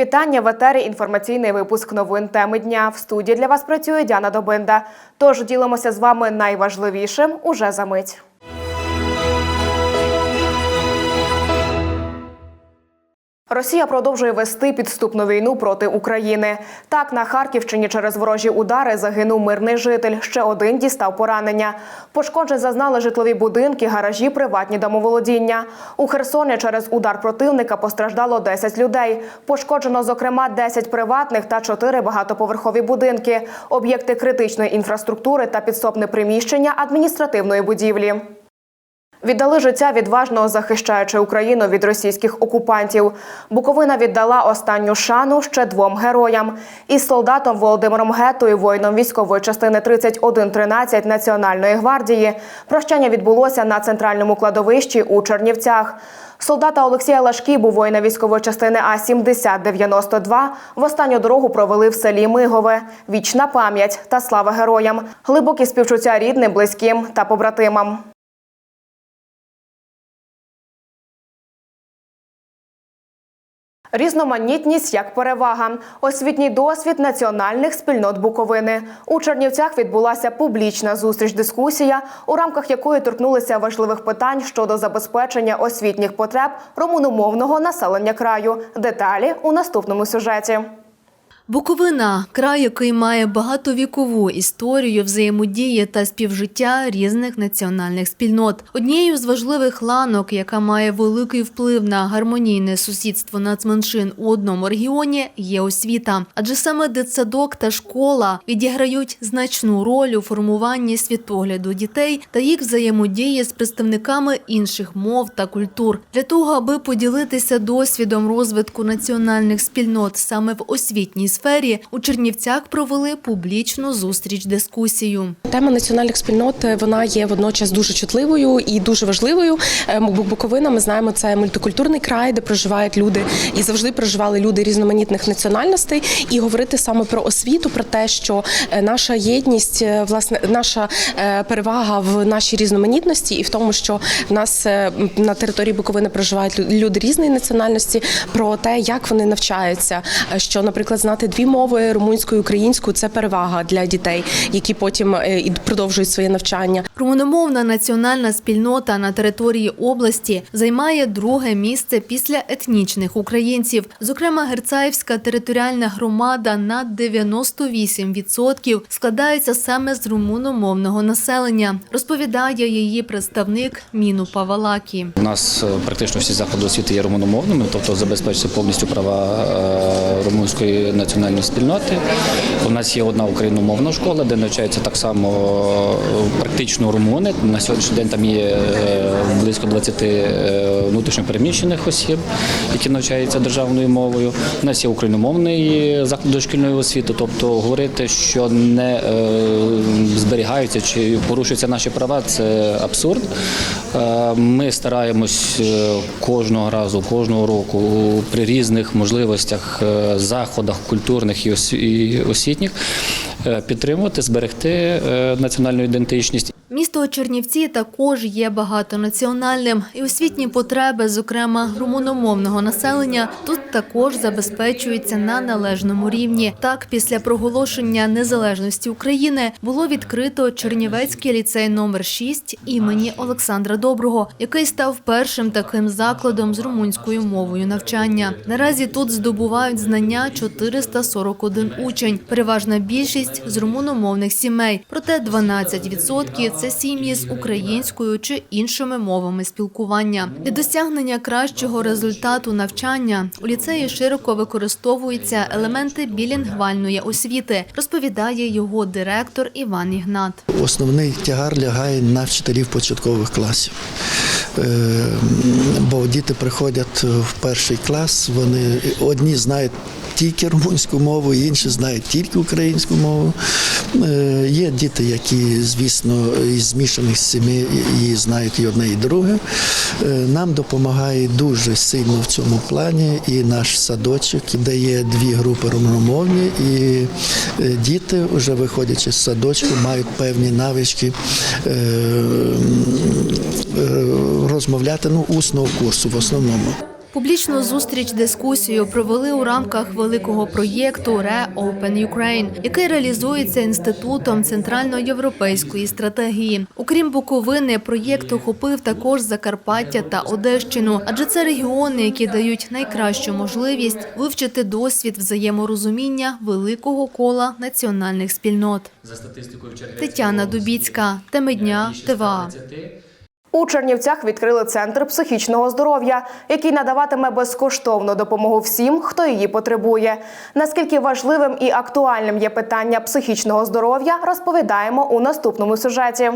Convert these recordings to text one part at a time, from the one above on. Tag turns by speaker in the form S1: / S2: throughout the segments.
S1: Вітання в етері інформаційний випуск новин теми дня. В студії для вас працює Діана Добинда. Тож ділимося з вами найважливішим уже за мить. Росія продовжує вести підступну війну проти України. Так, на Харківщині через ворожі удари загинув мирний житель. Ще один дістав поранення. Пошкоджень зазнали житлові будинки, гаражі, приватні домоволодіння. У Херсоні через удар противника постраждало 10 людей. Пошкоджено, зокрема, 10 приватних та 4 багатоповерхові будинки, об'єкти критичної інфраструктури та підсобне приміщення адміністративної будівлі. Віддали життя відважно захищаючи Україну від російських окупантів. Буковина віддала останню шану ще двом героям: із солдатом Володимиром Гетою, воїном військової частини 3113 Національної гвардії. Прощання відбулося на центральному кладовищі у Чернівцях. Солдата Олексія Лашкібу, воїна військової частини А 7092 в останню дорогу провели в селі Мигове. Вічна пам'ять та слава героям, глибокі співчуття рідним, близьким та побратимам. Різноманітність як перевага, освітній досвід національних спільнот Буковини. У Чернівцях відбулася публічна зустріч-дискусія, у рамках якої торкнулися важливих питань щодо забезпечення освітніх потреб румуномовного населення краю. Деталі у наступному сюжеті.
S2: Буковина край, який має багатовікову історію взаємодії та співжиття різних національних спільнот. Однією з важливих ланок, яка має великий вплив на гармонійне сусідство нацменшин у одному регіоні, є освіта. Адже саме дитсадок та школа відіграють значну роль у формуванні світогляду дітей та їх взаємодії з представниками інших мов та культур для того, аби поділитися досвідом розвитку національних спільнот саме в освітній сфері, у Чернівцях провели публічну зустріч-дискусію.
S3: Тема національних спільнот е, вона є водночас дуже чутливою і дуже важливою. Е, Буковина, ми знаємо, це мультикультурний край, де проживають люди і завжди проживали люди різноманітних національностей. І говорити саме про освіту, про те, що е, наша єдність, власне, наша перевага в нашій різноманітності, і в тому, що в нас на території Буковини проживають люди різної національності, про те, як вони навчаються. Що, наприклад, знати дві мови румунську і українську це перевага для дітей, які потім е, і продовжують своє навчання.
S2: Румуномовна національна спільнота на території області займає друге місце після етнічних українців. Зокрема, Герцаївська територіальна громада на 98% складається саме з румуномовного населення, розповідає її представник Міну Павалакі.
S4: У нас е, практично всі заходи освіти є румуномовними, тобто забезпечується повністю права е, румунської національної спільноти. У нас є одна україномовна школа, де навчаються так само е, практично румуни. На сьогоднішній день там є е, близько 20 е, внутрішньопереміщених осіб, які навчаються державною мовою. У нас є україномовний заклад дошкільної освіти, тобто говорити, що не зберігаються чи порушуються наші права, це абсурд. Ми стараємось кожного разу, кожного року при різних можливостях, заходах культурних і освітніх е, підтримувати, зберегти е, національну ідентичність.
S2: Місто Чернівці також є багатонаціональним, і освітні потреби, зокрема румуномовного населення, тут також забезпечуються на належному рівні. Так, після проголошення незалежності України було відкрито Чернівецький ліцей номер 6 імені Олександра Доброго, який став першим таким закладом з румунською мовою навчання. Наразі тут здобувають знання 441 учень. Переважна більшість з румуномовних сімей, проте 12% – це сім'ї з українською чи іншими мовами спілкування. Для досягнення кращого результату навчання у ліцеї широко використовуються елементи білінгвальної освіти, розповідає його директор Іван Ігнат.
S5: Основний тягар лягає на вчителів початкових класів. Е, Бо діти приходять в перший клас, вони одні знають тільки румунську мову, інші знають тільки українську мову. Е, Є діти, які, звісно, із змішаних сімей і знають і одне, і друге. Е, Нам допомагає дуже сильно в цьому плані і наш садочок, де є дві групи румуномовні, і діти, вже виходячи з садочку, мають певні навички розмовляти ну, усного курсу в основному.
S2: Публічну зустріч дискусію провели у рамках великого проєкту Reopen Ukraine, який реалізується інститутом центральноєвропейської стратегії. Окрім Буковини, проєкт охопив також Закарпаття та Одещину, адже це регіони, які дають найкращу можливість вивчити досвід взаєморозуміння великого кола національних спільнот. за Тетяна Дубіцька, теми дня, ТВА.
S1: У Чернівцях відкрили центр психічного здоров'я, який надаватиме безкоштовну допомогу всім, хто її потребує. Наскільки важливим і актуальним є питання психічного здоров'я, розповідаємо у наступному сюжеті.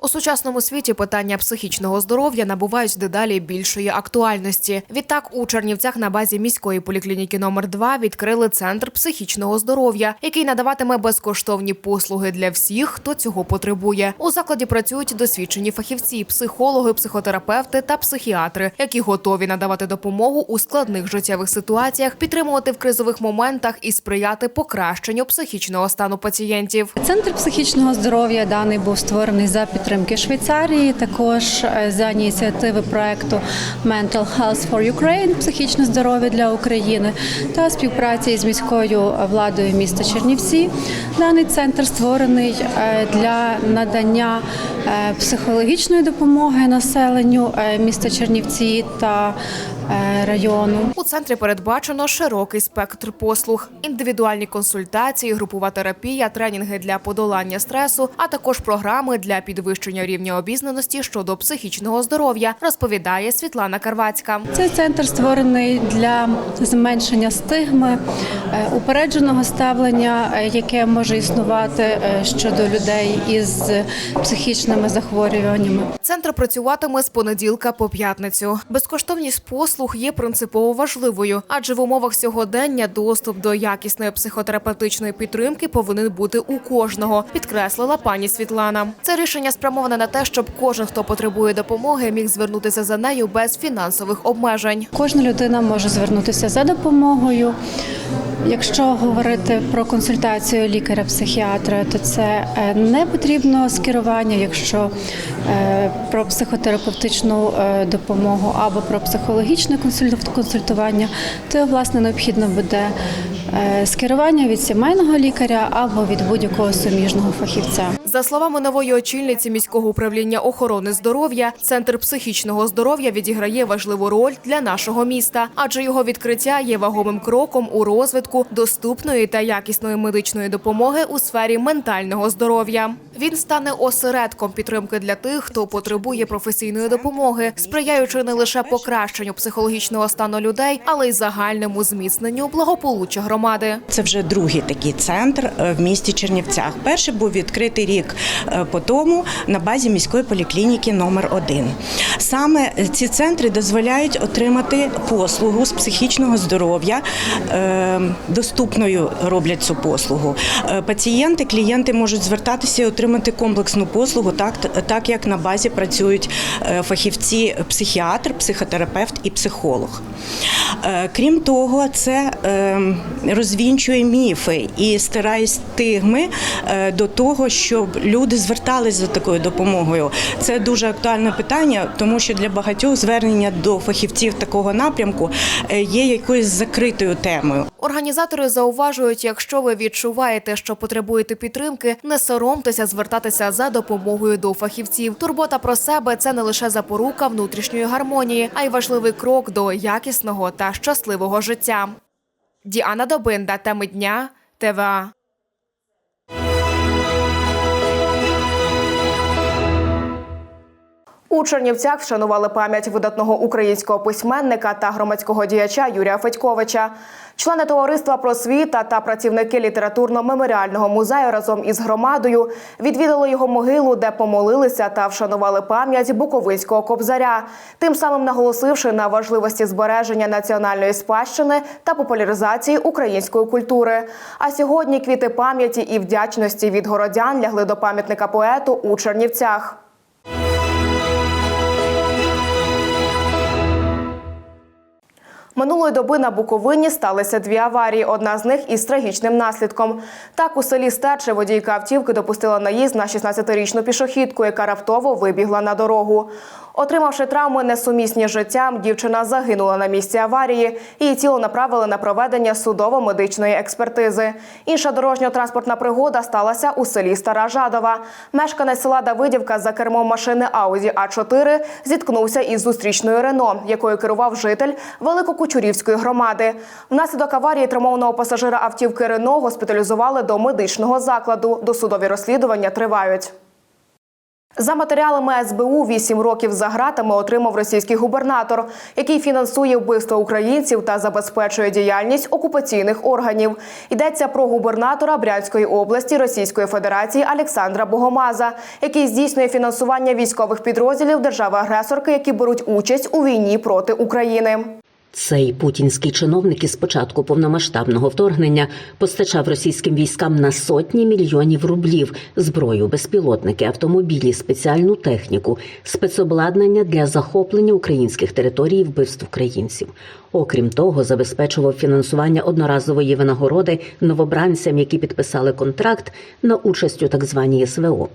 S1: У сучасному світі питання психічного здоров'я набувають дедалі більшої актуальності. Відтак у Чернівцях на базі міської поліклініки номер 2 відкрили центр психічного здоров'я, який надаватиме безкоштовні послуги для всіх, хто цього потребує. У закладі працюють досвідчені фахівці, психологи, психотерапевти та психіатри, які готові надавати допомогу у складних життєвих ситуаціях, підтримувати в кризових моментах і сприяти покращенню психічного стану пацієнтів.
S6: Центр психічного здоров'я даний був створений за підтримки Швейцарії, також е, за ініціативи проекту Mental Health for Ukraine психічне здоров'я для України та співпраці з міською владою міста Чернівці. Даний центр створений е, для надання е, психологічної допомоги населенню міста Чернівці та району.
S1: У центрі передбачено широкий спектр послуг: індивідуальні консультації, групова терапія, тренінги для подолання стресу, а також програми для підвищення рівня обізнаності щодо психічного здоров'я, розповідає Світлана Карвацька.
S6: Цей центр створений для зменшення стигми, е, упередженого ставлення, е, яке може існувати е, щодо людей із психічними захворюваннями.
S1: Центр працюватиме з понеділка по п'ятницю. Безкоштовність послуг є принципово важливою, адже в умовах сьогодення доступ до якісної психотерапевтичної підтримки повинен бути у кожного, підкреслила пані Світлана. Це рішення спрямоване на те, щоб кожен, хто потребує допомоги, міг звернутися за нею без фінансових обмежень.
S6: Кожна людина може звернутися за допомогою. Якщо говорити про консультацію лікаря-психіатра, то це е, не потрібно скерування, якщо е, про психотерапевтичну е, допомогу або про психологічне консуль- консультування, то власне необхідно буде е, скерування від сімейного лікаря або від будь-якого суміжного фахівця.
S1: За словами нової очільниці міського управління охорони здоров'я, центр психічного здоров'я відіграє важливу роль для нашого міста, адже його відкриття є вагомим кроком у розвитку доступної та якісної медичної допомоги у сфері ментального здоров'я. Він стане осередком підтримки для тих, хто потребує професійної допомоги, сприяючи не лише покращенню психологічного стану людей, але й загальному зміцненню благополуччя громади.
S7: Це вже другий такий центр е, в місті Чернівцях. Перший був відкритий рік е, по тому на базі міської поліклініки номер 1 Саме ці центри дозволяють отримати послугу з психічного здоров'я. е, Доступною роблять цю послугу. Е, Пацієнти, клієнти можуть звертатися і отримати комплексну послугу, так, так як на базі працюють е, фахівці психіатр, психотерапевт і психолог. Е, Крім того, це е, розвінчує міфи і стирає стигми е, до того, щоб люди зверталися за такою допомогою. Це дуже актуальне питання, тому що для багатьох звернення до фахівців такого напрямку є якоюсь закритою темою.
S1: Організатори зауважують, якщо ви відчуваєте, що потребуєте підтримки, не соромтеся звертатися за допомогою до фахівців. Турбота про себе це не лише запорука внутрішньої гармонії, а й важливий крок до якісного та щасливого життя. Діана Добинда, теми дня, ТВА. У Чернівцях вшанували пам'ять видатного українського письменника та громадського діяча Юрія Федьковича. Члени товариства просвіта та працівники літературно-меморіального музею разом із громадою відвідали його могилу, де помолилися та вшанували пам'ять буковинського кобзаря, тим самим наголосивши на важливості збереження національної спадщини та популяризації української культури. А сьогодні квіти пам'яті і вдячності від городян лягли до пам'ятника поету у Чернівцях. Минулої доби на Буковині сталися дві аварії. Одна з них із трагічним наслідком. Так, у селі Стече водійка автівки допустила наїзд на 16-річну пішохідку, яка раптово вибігла на дорогу. Отримавши травми несумісні з життям, дівчина загинула на місці аварії. Її тіло направили на проведення судово-медичної експертизи. Інша дорожньо-транспортна пригода сталася у селі Стара Жадова. Мешканець села Давидівка за кермом машини Audi А4 зіткнувся із зустрічною Рено, якою керував житель Великокучурівської громади. Внаслідок аварії травмованого пасажира автівки Рено госпіталізували до медичного закладу. Досудові розслідування тривають. За матеріалами СБУ 8 років за ґратами отримав російський губернатор, який фінансує вбивство українців та забезпечує діяльність окупаційних органів. Йдеться про губернатора Брянської області Російської Федерації Олександра Богомаза, який здійснює фінансування військових підрозділів держави-агресорки, які беруть участь у війні проти України.
S8: Цей путінський чиновник із початку повномасштабного вторгнення постачав російським військам на сотні мільйонів рублів зброю, безпілотники, автомобілі, спеціальну техніку, спецобладнання для захоплення українських територій і вбивств українців. Окрім того, забезпечував фінансування одноразової винагороди новобранцям, які підписали контракт на участь у так званій СВО.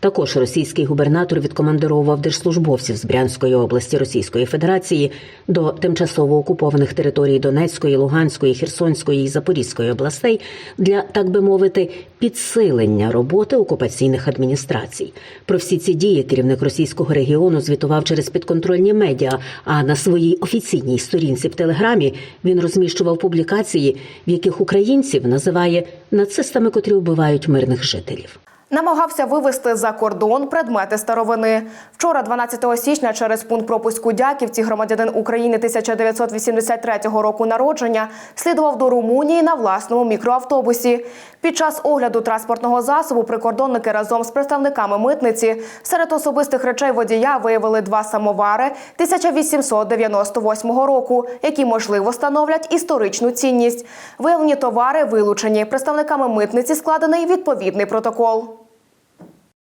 S8: Також російський губернатор відкомандировував держслужбовців з Брянської області Російської Федерації до тимчасово окупованих територій Донецької, Луганської, Херсонської і Запорізької областей для, так би мовити, підсилення роботи окупаційних адміністрацій. Про всі ці дії керівник російського регіону звітував через підконтрольні медіа. А на своїй офіційній сторінці в телеграмі він розміщував публікації, в яких українців називає нацистами, котрі вбивають мирних жителів.
S1: Намагався вивезти за кордон предмети старовини. Вчора, 12 січня, через пункт пропуску Дяківці, громадянин України 1983 року народження, слідував до Румунії на власному мікроавтобусі. Під час огляду транспортного засобу прикордонники разом з представниками митниці серед особистих речей водія виявили два самовари 1898 року, які можливо становлять історичну цінність. Виявлені товари вилучені. Представниками митниці складений відповідний протокол.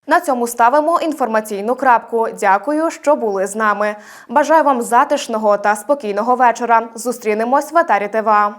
S1: На цьому ставимо інформаційну крапку. Дякую, що були з нами. Бажаю вам затишного та спокійного вечора. Зустрінемось в Атарі ТВА.